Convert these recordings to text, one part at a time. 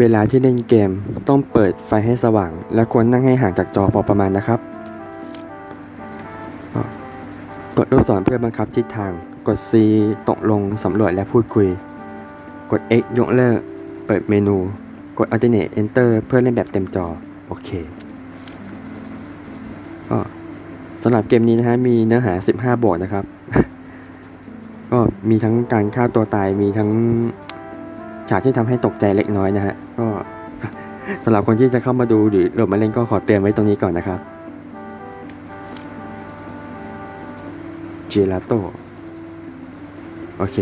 เวลาที่เล่นเกมต้องเปิดไฟให้สว่าง และควรนั่งให้ห่างจากจอพอประมาณนะครับ กดลูกศรเพื่อบังคับทิศทาง กด C ตกลงสำรวจและพูดคุย กด X ยกเลิก เปิดเมนู กด Alternate Enter เพื่อเล่นแบบเต็มจอ โอเคก็สำหรับเกมนี้นะฮะมีเนื้อหา 15 บวกนะครับ ก็มีทั้งการฆ่าตัวตายมีทั้ง ฉากที่ทำให้ตกใจเล็กน้อยนะฮะก็สำหรับคนที่จะเข้ามาดูหรือโหลดมาเล่นก็ขอเตือนไว้ตรงนี้ก่อนนะครับเจลาโตโอเค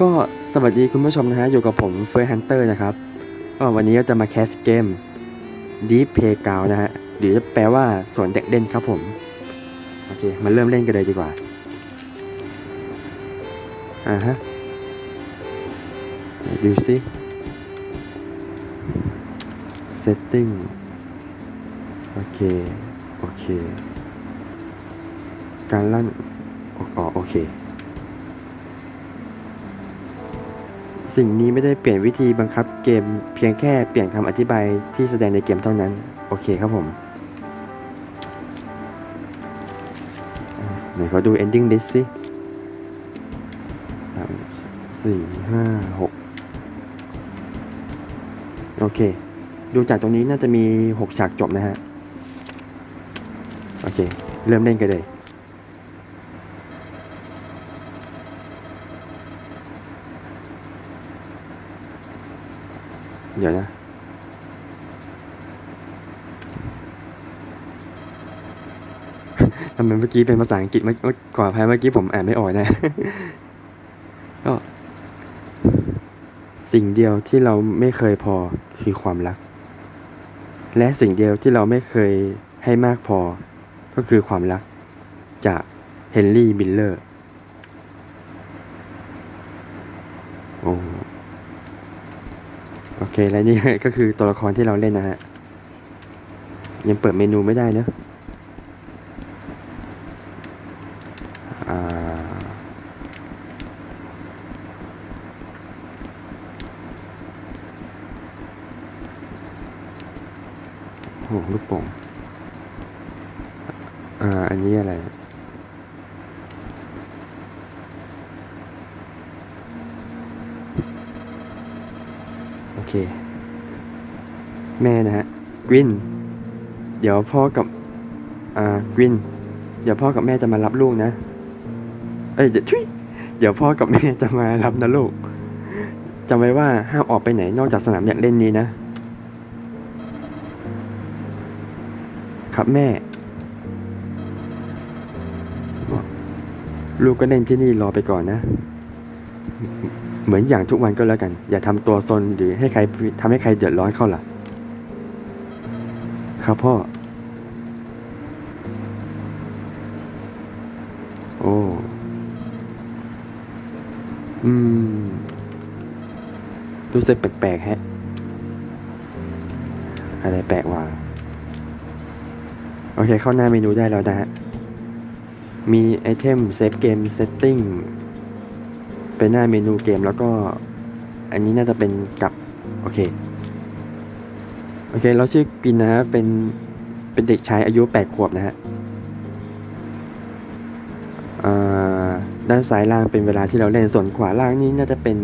ก็สวัสดีคุณผู้ชมนะฮะ อยู่กับผมเฟย์ฮันเตอร์นะครับก็วันนี้ก็จะมาแคสเกม Deep Playground นะฮะ หรือแปลว่าสวนเด็กเล่นครับผม โอเค มาเริ่มเล่นกันเลยดีกว่า อ่าฮะ ดูสิ setting โอเค โอเค การลั่นอ๋อโอเค สิ่งนี้ไม่ได้เปลี่ยนวิธีบังคับเกมเพียงแค่เปลี่ยนคำอธิบายที่แสดงในเกมเท่านั้น โอเคครับผมไหนขอดู ending list สิสี่ห้าหก โอเค ดูจากตรงนี้น่าจะมี 6 ฉากจบนะฮะ โอเค เริ่มเล่นกันเลยเดี๋ยวนะทำไมเมื่อกี้เป็นภาษาอังกฤษเมื่อเมื่อขออภัยเมื่อกี้ผมอ่านไม่ออกนะ ก็ สิ่งเดียวที่เราไม่เคยพอคือความรัก และสิ่งเดียวที่เราไม่เคยให้มากพอ ก็คือความรัก จากเฮนรี่มิลเลอร์โอ้โอเค และนี่ก็คือตัวละครที่เราเล่นนะฮะ ยังเปิดเมนูไม่ได้เนอะอ่า โอ้โห ลูกโป่งอ่า อันนี้อะไร โอเค แม่นะฮะกวิน เดี๋ยวพ่อกับ อ่ากวิน เดี๋ยวพ่อกับแม่จะมารับลูกนะ เอ้ย เดี๋ยวทุยเดี๋ยวพ่อกับแม่จะมารับนะลูกจำไว้ว่าห้ามออกไปไหนนอกจากสนามอยากเล่นนี้นะ ครับแม่ ลูกก็เล่นที่นี่รอไปก่อนนะ เหมือนอย่างทุกวันก็แล้วกัน อย่าทำตัวซนหรือให้ใครทำให้ใครเดือดร้อนเข้าล่ะ ครับพ่อ โอ้ อืม รู้สึกแปลกๆแฮะ อะไรแปลกวะ โอเคเข้าหน้าเมนูได้แล้วนะฮะ มีไอเทมเซฟเกมเซตติ้งเป็นหน้าเมนูเกมแล้วก็ อันนี้น่าจะเป็นกับ โอเค โอเค เราชื่อกินนะฮะ เป็น เป็นเด็กชายอายุแปดขวบนะฮะด้านซ้ายล่างเป็นเวลาที่เราเล่นส่วนขวาล่างนี่น่าจะเป็น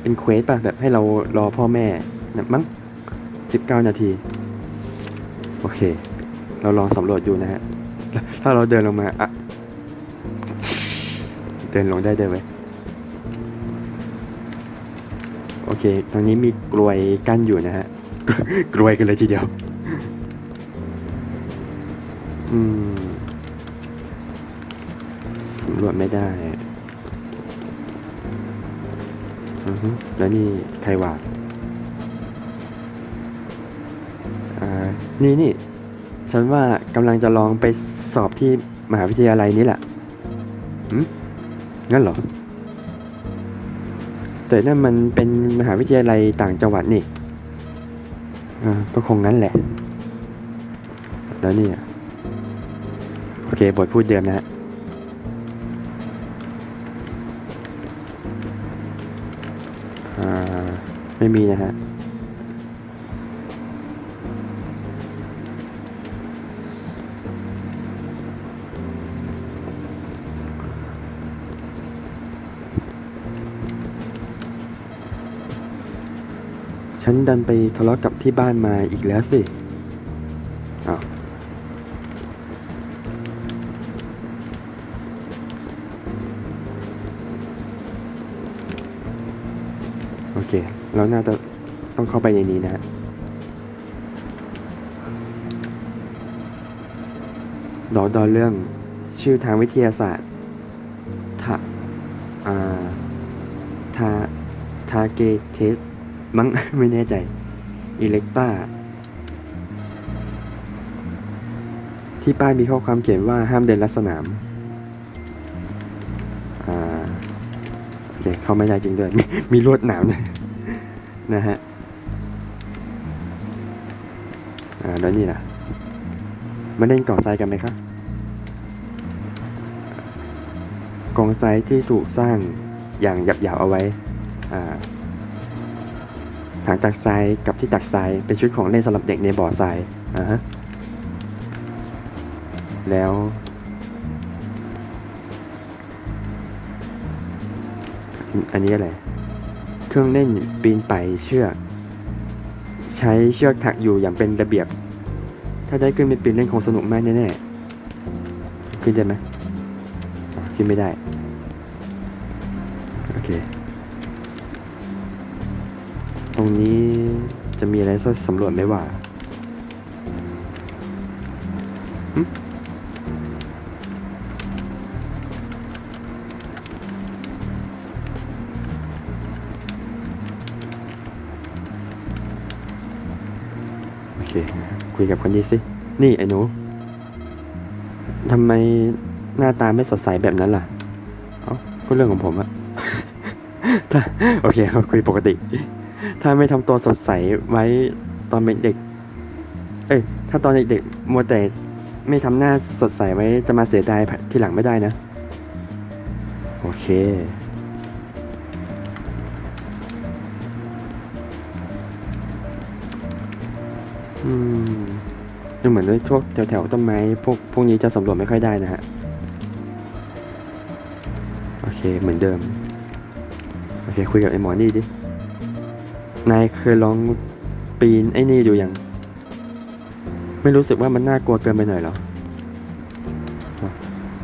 เป็นเควสป่ะ แบบให้เรารอพ่อแม่นะมั้งสิบเก้านาที โอเค เราลองสำรวจดูนะฮะ ถ้าเราเดินลงมาอะเดินลงได้เดินไหมโอเค ตรงนี้มีกลวยกั้นอยู่นะฮะ กลวยกันเลยทีเดียว อืมสำรวจไม่ได้อือฮึแล้วนี่ใครวาดอ่า นี่นี่ ฉันว่ากำลังจะลองไปสอบที่มหาวิทยาลัยนี้แหละหืมงั้นเหรอ แต่นั่นมันเป็นมหาวิทยาลัยต่างจังหวัดนี่อ่าก็คงงั้นแหละ แล้วนี่โอเค บทพูดเดิมนะฮะอ่าไม่มีนะฮะ ฉันดันไปทะเลาะกับที่บ้านมาอีกแล้วสิอ้าวโอเคเราน่าจะต้องเข้าไปในนี้นะฮะดอดอเรื่องชื่อทางวิทยาศาสตร์ทาอาทาทาเกเทส มั้ง ไม่แน่ใจอิเล็กตาที่ป้ายมีข้อความเขียนว่าห้ามเดินลัดสนามอ่าโอเคเข้าไม่ได้จริงด้วยมีมีลวดหนามด้วยนะฮะอ่าแล้วนี่ล่ะมาเล่นก่อทรายกันไหมครับกองทรายที่ถูกสร้างอย่างหยาบๆเอาไว้อ่า ถังตักทรายกับที่ตักทรายเป็นชุดของเล่นสำหรับเด็กในบ่อทรายอ่าฮะแล้วอันนี้อะไร เครื่องเล่นปีนไปเชือก ใช้เชือกถักอยู่อย่างเป็นระเบียบ ถ้าได้ขึ้นไปปีนเล่นคงสนุกมากแน่ๆ ขึ้นได้ไหม ขึ้นไม่ได้ โอเค รงนี้จะมีอะไรสำรวจไหมว่าหึโอเค คุยกับคนนี้สิ นี่ไอ้หนูทำไมหน้าตาไม่สดใสแบบนั้นล่ะ เอ้าก็เรื่องของผมอะ โอเคเราคุยปกติ ถ้าไม่ทำตัวสดใสไว้ตอนเป็นเด็ก เอ้ย ถ้าตอนเด็กๆมัวแต่ไม่ทำหน้าสดใสไว้จะมาเสียดายทีหลังไม่ได้นะ โอเค อืมดูเหมือนด้วยพวกแถวๆต้นไม้พวกพวกนี้จะสำรวจไม่ค่อยได้นะฮะ โอเคเหมือนเดิม โอเคคุยกับไอ้หมอนี่ดิ นายเคยลองปีนไอ้นี่ดูยังไม่รู้สึกว่ามันน่ากลัวเกินไปหน่อยเหรอ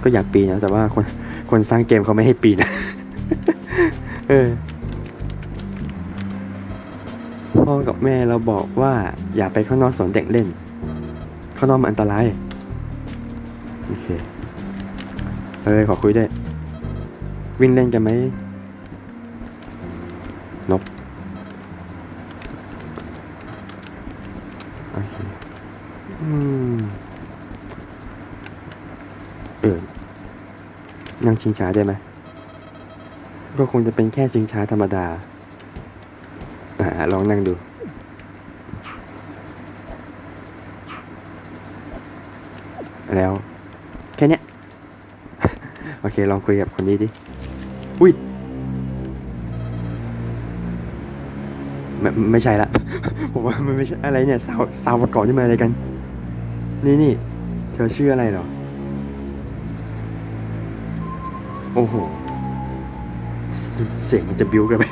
ก็อยากปีนนะแต่ว่าคนคนสร้างเกมเขาไม่ให้ปีนเออพ่อกับแม่เราบอกว่าอย่าไปข้างนอกสวนเด็กเล่น ข้างนอกมันอันตราย โอเคเอ้ยขอคุยได้วยวิ่งเล่นกันไหมนบโอเค อืม เออ นั่งชิงช้าได้ไหม ก็คงจะเป็นแค่ชิงช้าธรรมดาอ่าลองนั่งดู แล้ว แค่เนี้ย โอเค ลองคุยกับคนนี้ดิ อุ้ย ไม่ไม่ใช่ละ ผมว่ามันไม่ใช่อะไรเนี่ย สาวสาวประกอบนี่มาอะไรกัน นี่นี่ เธอชื่ออะไรหรอ โอ้โห เสียงมันจะบิ้วกันไป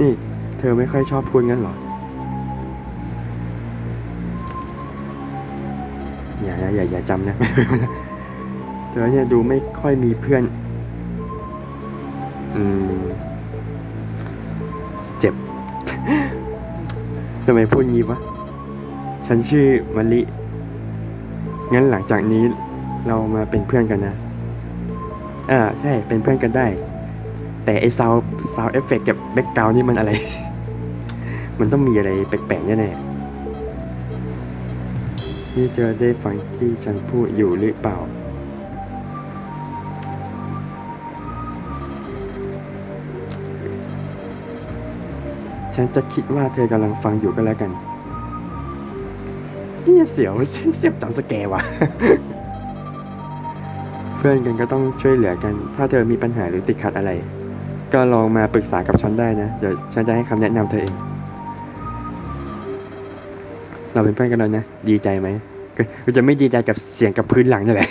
นี่ เธอไม่ค่อยชอบพูดงั้นเหรอ อย่าอย่าอย่าอย่าจำนะเธอเนี่ยดูไม่ค่อยมีเพื่อน อืม เจ็บ ทำไมพูดงี้วะ ฉันชื่อมะลิ งั้นหลังจากนี้เรามาเป็นเพื่อนกันนะ อ่าใช่เป็นเพื่อนกันได้ แต่ไอซาวซาวเอฟเฟกกับแบ็กกราวนี่มันอะไร มันต้องมีอะไรแปลกๆแน่ๆนี่เจอได้ฟังที่ฉันพูดอยู่หรือเปล่า ฉันจะคิดว่าเธอกำลังฟังอยู่ก็แล้วกันนี่เสียวเสียบจับสแกร์ว่ะ เพื่อนกันก็ต้องช่วยเหลือกัน ถ้าเธอมีปัญหาหรือติดขัดอะไร ก็ลองมาปรึกษากับฉันได้นะ เดี๋ยวฉันจะให้คำแนะนำเธอเอง เราเป็นเพื่อนกันแล้วนะ ดีใจไหมก็จะไม่ดีใจกับเสียงกับพื้นหลังนี่แหละ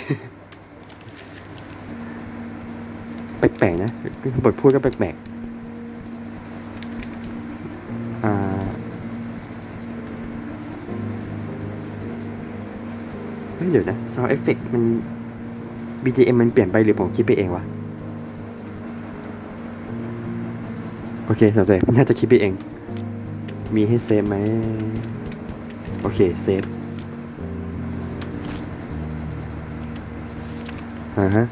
แปลกๆนะบทพูดก็แปลกๆอ่าเดี๋ยวนะซาวเอฟเฟกมัน BGM มันเปลี่ยนไปหรือผมคิดไปเองวะ โอเคสงสัยน่าจะคิดไปเอง มีให้เซฟไหม โอเค เซฟอ่าฮะ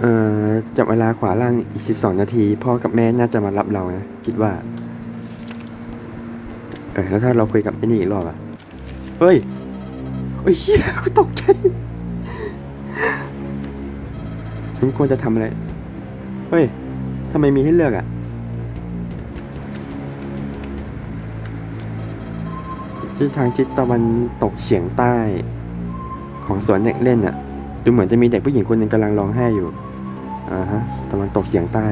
เอ่อจับเวลาขวาล่างอีก 12 นาที พ่อกับแม่น่าจะมารับเรานะ คิดว่า เออแล้วถ้าเราคุยกับไอ้นี่อีกรอบอะเฮ้ย โอ้ยเฮียกูตกใจ ฉันควรจะทำอะไร เฮ้ยทำไมมีให้เลือกอะที่ทางทิศตะวันตกเฉียงใต้ ของสวนเด็กเล่นอะดูเหมือนจะมีเด็กผู้หญิงคนหนึ่งกำลังร้องไห้อยู่ อ่าฮะ ตะวันตกเฉียงใต้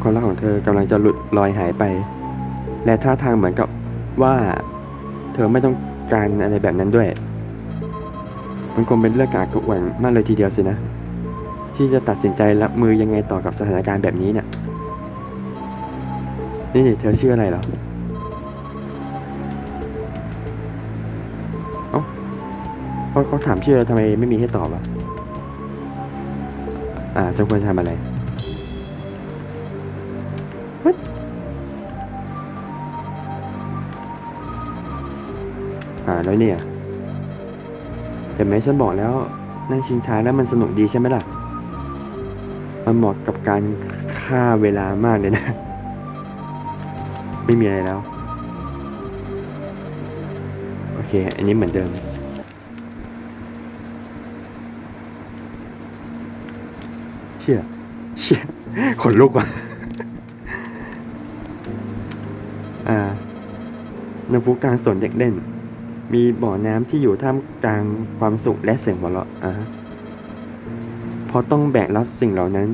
ความรักของเธอกำลังจะหลุดลอยหายไป และท่าทางเหมือนกับว่า เธอไม่ต้องการอะไรแบบนั้นด้วย มันคงเป็นเรื่องกรกกระอ่วนมากเลยทีเดียวสินะ ที่จะตัดสินใจรับมือยังไงต่อกับสถานการณ์แบบนี้เนี่ยนี่เธอชื่ออะไรเหรอเอ้าเพราะเขาถามชื่อทำไมไม่มีให้ตอบอะอ่าฉันควรทำอะไร What? อ่าแล้วเนี่ย เห็นไหมฉันบอกแล้วนั่งชิงช้าแล้วมันสนุกดีใช่ไหมล่ะ มันเหมาะกับการฆ่าเวลามากเลยนะ ไม่มีอะไรแล้ว โอเค อันนี้เหมือนเดิม เชี่ยเชี่ยขนลุกว่ะอ่าน้ำพุกลางสวนเด็กเล่น มีบ่อน้ำที่อยู่ท่ามกลางความสุขและเสียงหัวเราะอะเพราะต้องแบกรับสิ่งเหล่านั้น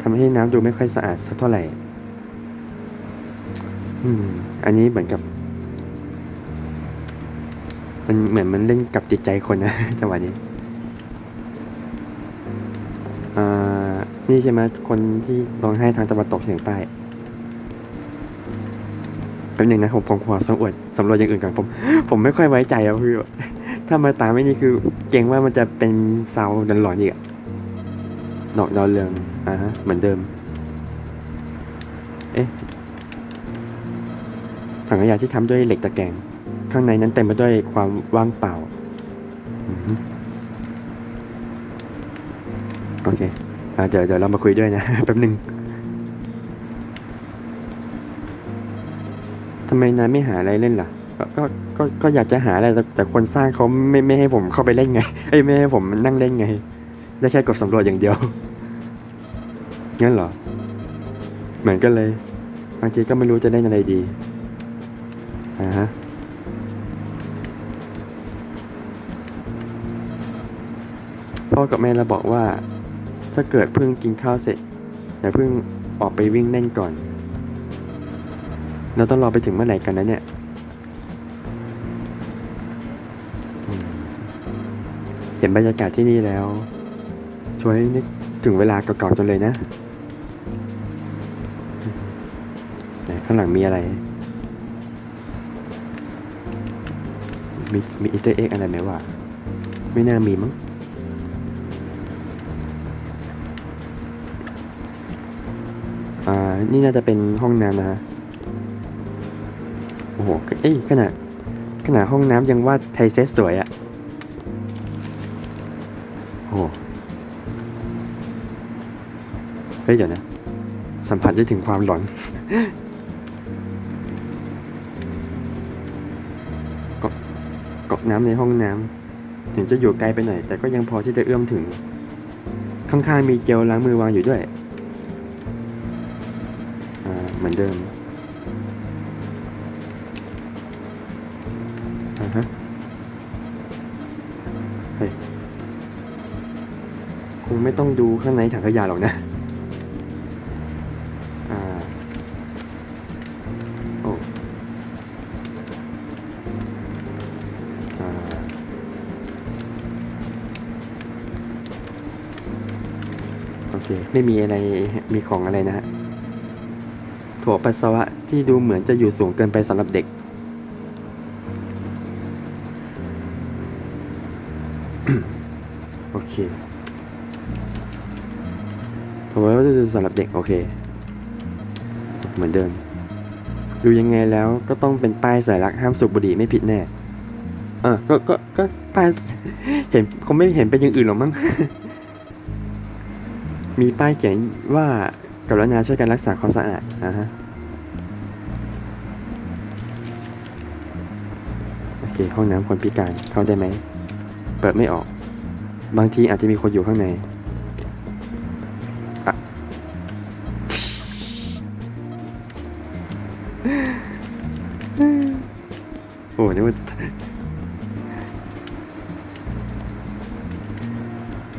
ทำให้น้ำดูไม่ค่อยสะอาดสักเท่าไหร่ อืม อันนี้เหมือนกับ มันเหมือนมันเล่นกับจิตใจคนนะจังหวะนี้อ่านี่ใช่ไหมคนที่ร้องไห้ทางตะวันตกเฉียงใต้ แป๊บหนึงนะผมผมขอสำรวจสำรวจอย่างอื่นก่อนผมผมไม่ค่อยไว้ใจอะพี่ถ้ามาตามไม่นี่คือเกรงว่ามันจะเป็นเซาดันหลอนอีกอะดอกดาวเรืองอ่าฮะเหมือนเดิม เอ๊ะถังขยะที่ทำด้วยเหล็กตะแกรงข้างในนั้นเต็มไปด้วยความว่างเปล่าโอเคอ่าเดี๋ยวเดี๋ยวเรามาคุยด้วยนะแป๊บหนึ่งำไมนายไม่หาอะไรเล่นล่ะ ก็ก็ก็อยากจะหาอะไรแต่แต่คนสร้างเขาไม่ไม่ให้ผมเข้าไปเล่นไงเอ้ยไม่ให้ผมนั่งเล่นไง ได้แค่กดสำรวจอย่างเดียวงั้นเหรอเหมือนกันเลยบางทีก็ไม่รู้จะเล่นอะไรดีอ่าฮะพ่อกับแม่เราบอกว่า ถ้าเกิดเพิ่งกินข้าวเสร็จอย่าเพิ่งออกไปวิ่งเล่นก่อน เราต้องรอไปถึงเมื่อไหร่กันนะเนี่ยเห็นบรรยากาศที่นี่แล้ว ช่วยนึกถึงเวลาเก่าๆจังเลยนะข้างหลังมีอะไร มีมีอินเตอร์เอ็กอะไรไหมวะไม่น่ามีมั้งอ่า นี่น่าจะเป็นห้องน้ำนะฮะ โอ้โห เอ้ยขนาดขนาดห้องน้ำยังวาดไทยเซตสวยอะโอ้โหเฮ้ยเดี๋ยวนะ สัมผัสได้ถึงความหลอนก๊อกก๊อกน้ำในห้องน้ำถึงจะอยู่ไกลไปหน่อย แต่ก็ยังพอที่จะเอื้อมถึง ข้างๆมีเจลล้างมือวางอยู่ด้วย อ่า เหมือนเดิม อ่าฮะเฮ้ยคงไม่ต้องดูข้างในถังขยะหรอกนะ อ่า โอ้อาโอเค ไม่มีอะไร มีของอะไรนะฮะถั่วปัสสาวะที่ดูเหมือนจะอยู่สูงเกินไปสำหรับเด็ก เคผมว่าจะสำหรับเด็กโอเค เหมือนเดิม ดูยังไงแล้วก็ต้องเป็นป้ายสัญลักษณ์ห้ามสูบบุหรี่ไม่ผิดแน่เออก็ก็ก็ป้ายเห็นคงไม่เห็นเป็นอย่างอื่นหรอกมั้ง มีป้ายเขียนว่ากับรุณาช่วยกันรักษาความสะอาดอ่าฮะโอเคห้องน้ำคนพิการเข้าได้ไหม เปิดไม่ออก บางทีอาจจะมีคนอยู่ข้างในอะโอ้นึกว่า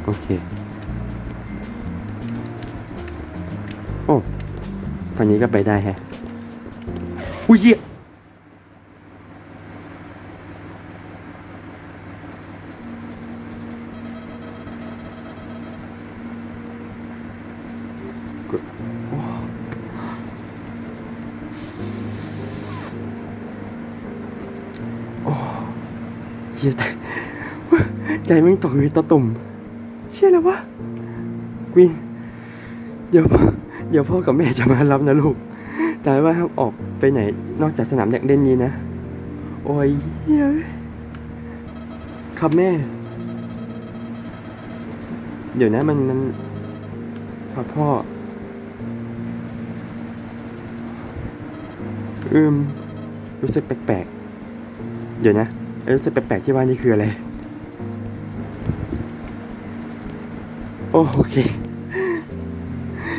โอเค โอ้ ตอนนี้ก็ไปได้แฮะอุ้ยเย เฮียใจมึงตกอยู่ตะตุ่มเชื่อแล้ววะกวินเดี๋ยวพ่อเดี๋ยวพ่อกับแม่จะมารับนะลูกจำไว้ว่าห้ามออกไปไหนนอกจากสนามเด็กเล่นนี้นะ โอ้ยเฮียครับแม่ เดี๋ยวนะมันมันพ่อพ่อ อืม รู้สึกแปลกๆ เดี๋ยวนะ รู้สึกแปลกๆที่ว่านี่คืออะไร โอ้โอเค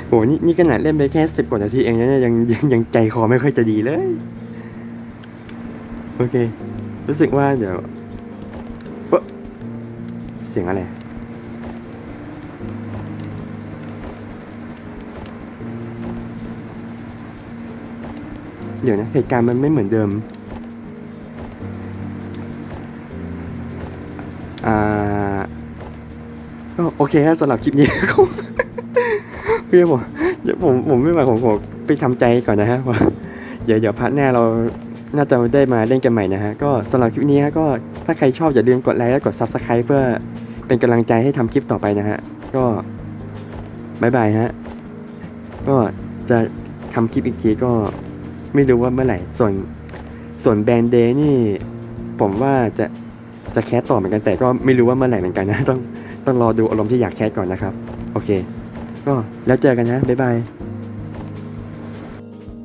โหนี่นี่ขนาดเล่นไปแค่สิบกว่านาทีเองนะเนี่ยยังยังยังใจคอไม่ค่อยจะดีเลย โอเค รู้สึกว่าเดี๋ยวเอ๊ะเสียงอะไรเดี๋ยวนะเหตุการณ์มันไม่เหมือนเดิม เคครับสำหรับคลิปนี้ก็พี่ผมเดี๋ยวผมผมไม่ไหวผมผมไปทำใจก่อนนะฮะว่าเดี๋ยวเดี๋ยวพาร์ทหน้าเราน่าจะได้มาเล่นกันใหม่นะฮะก็สำหรับคลิปนี้ฮะก็ถ้าใครชอบอย่าลืมกดไลค์และกด Subscribe เพื่อเป็นกำลังใจให้ทำคลิปต่อไปนะฮะ ก็บายบายฮะ ก็จะทำคลิปอีกทีก็ไม่รู้ว่าเมื่อไหร่ ส่วนส่วนแบนเดย์นี่ ผมว่าจะจะแคสต่อเหมือนกันแต่ก็ไม่รู้ว่าเมื่อไหร่เหมือนกันนะต้อง ต้องรอดูอารมณ์ที่อยากแคสก่อนนะครับ โอเค ก็แล้วเจอกันนะ บ๊ายบาย